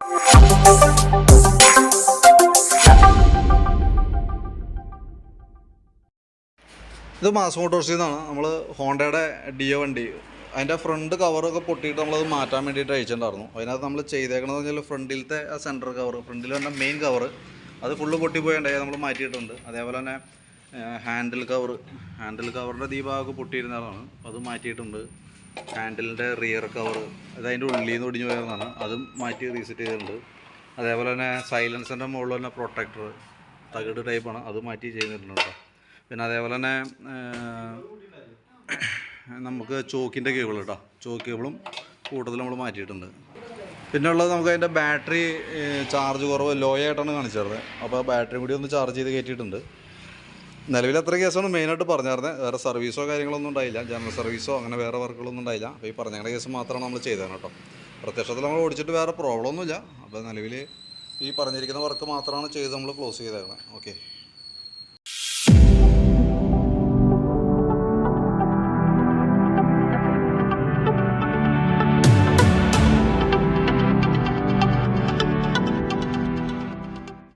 ഇത് മാസ് മോട്ടോഴ്സിൽ നിന്നാണ് നമ്മൾ ഹോണ്ടയുടെ ഡിയോ വണ്ടി. അതിന്റെ ഫ്രണ്ട് കവറൊക്കെ പൊട്ടിയിട്ട് നമ്മളത് മാറ്റാൻ വേണ്ടിയിട്ട് അയച്ചിട്ടുണ്ടായിരുന്നു. അതിനകത്ത് നമ്മൾ ചെയ്തേക്കണമെന്ന് പറഞ്ഞാൽ ഫ്രണ്ടിലത്തെ ആ സെന്റർ കവർ ഫ്രണ്ടിൽ തന്നെ മെയിൻ കവർ അത് ഫുള്ള് പൊട്ടിപ്പോയുണ്ടായി നമ്മൾ മാറ്റിയിട്ടുണ്ട്. അതേപോലെ തന്നെ ഹാൻഡിൽ കവർ ഹാൻഡിൽ കവറിന്റെ ദീപാവൊക്കെ പൊട്ടിയിരുന്നതാണ് അത് മാറ്റിയിട്ടുണ്ട്. ഹാൻഡിലിന്റെ റിയർ കവർ അത് അതിന്റെ ഉള്ളിൽ നിന്ന് ഒടിഞ്ഞു പോയതാണ്. അതും മാറ്റി റീസെറ്റ് ചെയ്തിട്ടുണ്ട്. അതേപോലെ തന്നെ സൈലൻസിന്റെ മുകളിൽ തന്നെ പ്രൊട്ടക്ടർ തകിട് ടൈപ്പാണ് അത് മാറ്റി ചെയ്തിട്ടുണ്ട് കേട്ടോ. പിന്നെ അതേപോലെ തന്നെ നമുക്ക് ചോക്കിന്റെ കേബിൾ കേട്ടോ ചോക്ക് കേബിളും കൂടുതൽ നമ്മൾ മാറ്റിയിട്ടുണ്ട്. പിന്നെ ഉള്ളത് നമുക്ക് അതിന്റെ ബാറ്ററി ചാർജ് കുറവ് ലോ ആയിട്ടാണ് കാണിച്ചത്. അപ്പോൾ ബാറ്ററി കൂടി ഒന്ന് ചാർജ് ചെയ്ത് കയറ്റിയിട്ടുണ്ട്. നിലവിൽ അത്ര കേസാണ് മെയിനായിട്ട് പറഞ്ഞായിരുന്നത് വേറെ സർവീസോ കാര്യങ്ങളൊന്നും ഉണ്ടായില്ല. ജനറൽ സർവീസോ അങ്ങനെ വേറെ വർക്കുകളൊന്നും ഉണ്ടായില്ല. അപ്പോൾ ഈ പറഞ്ഞ കേസ് മാത്രമാണ് നമ്മൾ ചെയ്തത് കേട്ടോ. പ്രത്യക്ഷത്തിൽ നമ്മൾ ഓടിച്ചിട്ട് വേറെ പ്രോബ്ലം ഒന്നുമില്ല. അപ്പോൾ നിലവിൽ ഈ പറഞ്ഞിരിക്കുന്ന വർക്ക് മാത്രമാണ് ചെയ്ത് നമ്മൾ ക്ലോസ് ചെയ്തേക്കുന്നത് ഓക്കെ